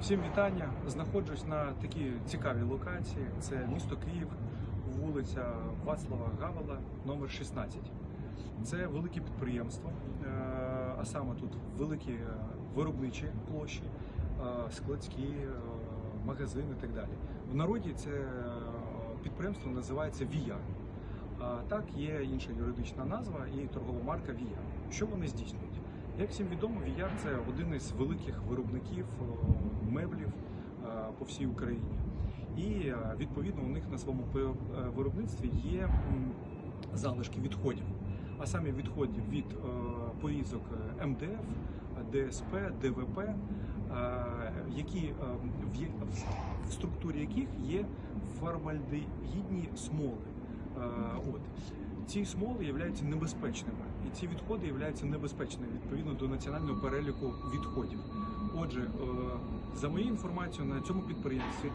Всім вітання. Знаходжусь на такій цікавій локації. Це місто Київ, вулиця Вацлава Гавела, номер 16. Це велике підприємство, е, а саме тут великі е, виробничі площі, е, складські, магазини і так далі. В народі це підприємство називається Вія. Так є інша юридична назва і торгова марка Вія. Що вони здійснюють? Як всім відомо, Віяр це один із великих виробників е, меблів е, по всій Україні. І е, відповідно у них на своєму виробництві є залишки відходів, а саме відходів від порізок МДФ, ДСП, ДВП, які в структурі яких є формальдегідні смоли. От ці смоли являються небезпечними, і ці відходи являються небезпечними відповідно до національного переліку відходів. Отже, е, за моєю інформацією, на цьому підприємстві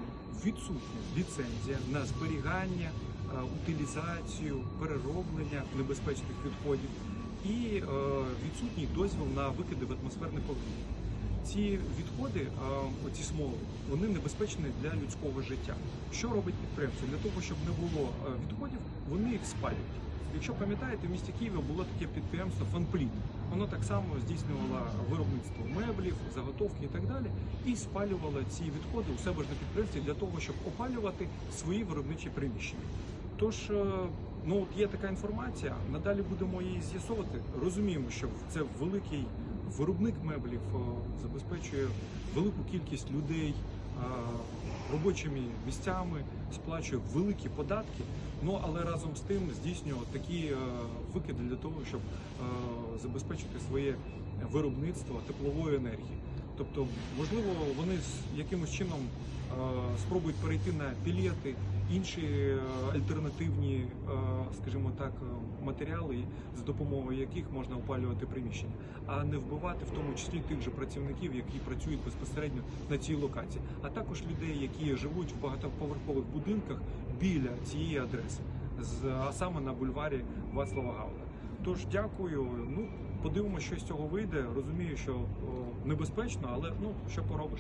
відсутня ліцензія на зберігання, е, утилізацію, перероблення небезпечних відходів і е, відсутній дозвіл на викиди в атмосферне повітря. Ці відходи, е, оці смоли, вони небезпечні для людського життя. Що робить підприємство? Для того, щоб не було е, відходів, вони їх спалюють. Якщо пам'ятаєте, в місті Києві було таке підприємство Фанпліт. Воно так само здійснювало виробництво меблів, заготовки і так далі, і спалювало ці відходи у себе ж на підприємстві для того, щоб опалювати свої виробничі приміщення. Тож, е, ну от є така інформація. Надалі будемо її з'ясовувати. Розуміємо, що це великий виробник меблів е, забезпечує велику кількість людей е, робочими місцями, сплачує великі податки. Ну але разом з тим здійснює такі е, викиди для того, щоб забезпечити своє виробництво теплової енергії. Тобто, можливо, вони з якимось чином е, спробують перейти на пілети, інші е, альтернативні, е, скажімо так, матеріали, за допомогою яких можна опалювати приміщення, а не вбивати в тому числі тих же працівників, які працюють безпосередньо на цій локації, а також людей, які живуть в багатоповерхових будинках біля цієї адреси, з а саме на бульварі Вацлава Гавла. Тож дякую. Ну подивимося, що з цього вийде. Розумію, що о, небезпечно, але ну що поробиш.